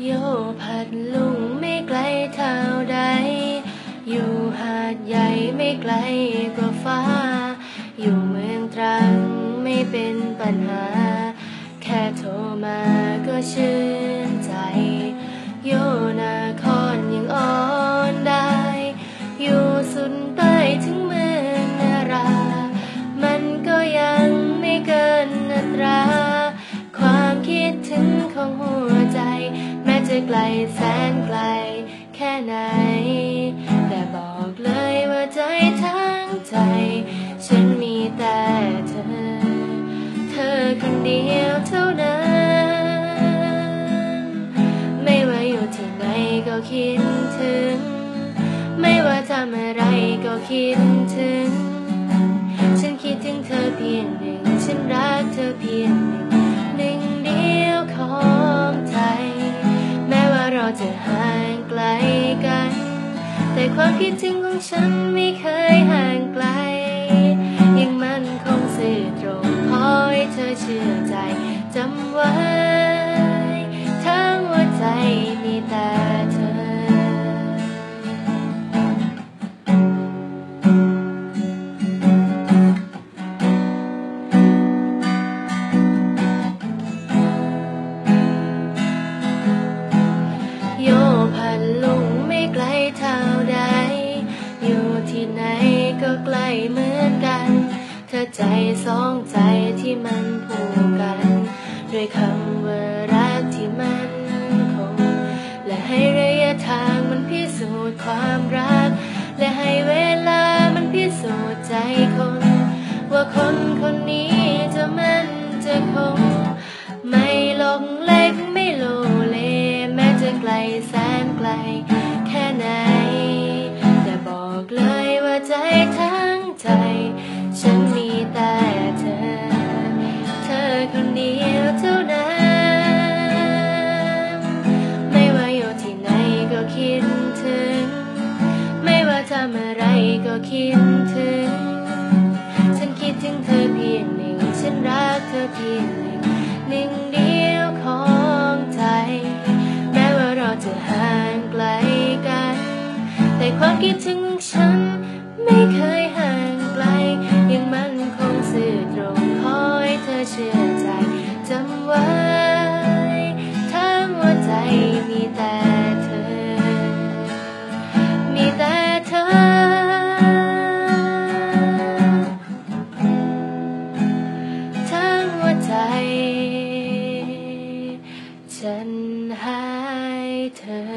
โยพัดลุงไม่ไกลเท่าใด อยู่หาดใหญ่ไม่ไกลกว่าฟ้า อยู่เมืองตรังไม่เป็นปัญหา แค่โทรมาก็ชื่นใจ โยนาคอนยังอ่อนได้ อยู่สุดใต้ถึงเมืองนารา มันก็ยังไม่เกินอัตรา ความคิดถึงของหัว จะไกลแสนไกลแค่ไหน แต่บอกเลยว่าใจทั้งใจ ฉันมีแต่เธอ เธอคนเดียวเท่านั้น ไม่ว่าอยู่ที่ไหนก็คิดถึง ไม่ว่าทำอะไรก็คิดถึง ฉันคิดถึงเธอเพียงหนึ่ง ฉันรักเธอเพียง แต่ความคิดถึงของฉันไม่เคยห่างไกล ยังมันคงสื่อตรงขอให้เธอเชื่อใจจำไว้ทั้งหัวใจมีแต่เธอโยพันลุง ไม่ไกลเท่าใด อยู่ที่ไหนก็ใกล้เหมือนกัน เธอใจสองใจที่มันผูกกัน ด้วยคำว่ารักที่มันคง และให้ระยะทางมันพิสูจน์ความรัก และให้เวลามันพิสูจน์ใจคน ว่าคนคนนี้จะมันจะคง ไม่หลงเล็กไม่โลเลแม้จะไกลแสนไกล แค่ไหน แต่บอกเลยว่าใจทั้งใจ ฉันมีแต่เธอ เธอคนเดียวเท่านั้น ไม่ว่าอยู่ที่ไหนก็คิดถึง ไม่ว่าทำอะไรก็คิดถึง ฉันคิดถึงเธอเพียงหนึ่ง ฉันรักเธอเพียงหนึ่งหนึ่งเดียวของใจ แม้ว่าเราจะหา แต่ความคิดถึงของฉัน ไม่เคยห่างไกล ยังมันคงสื่อตรงขอให้เธอเชื่อใจจำไว้ทั้งหัวใจมีแต่เธอ มีแต่เธอ ทั้งหัวใจ ฉันหายเธอ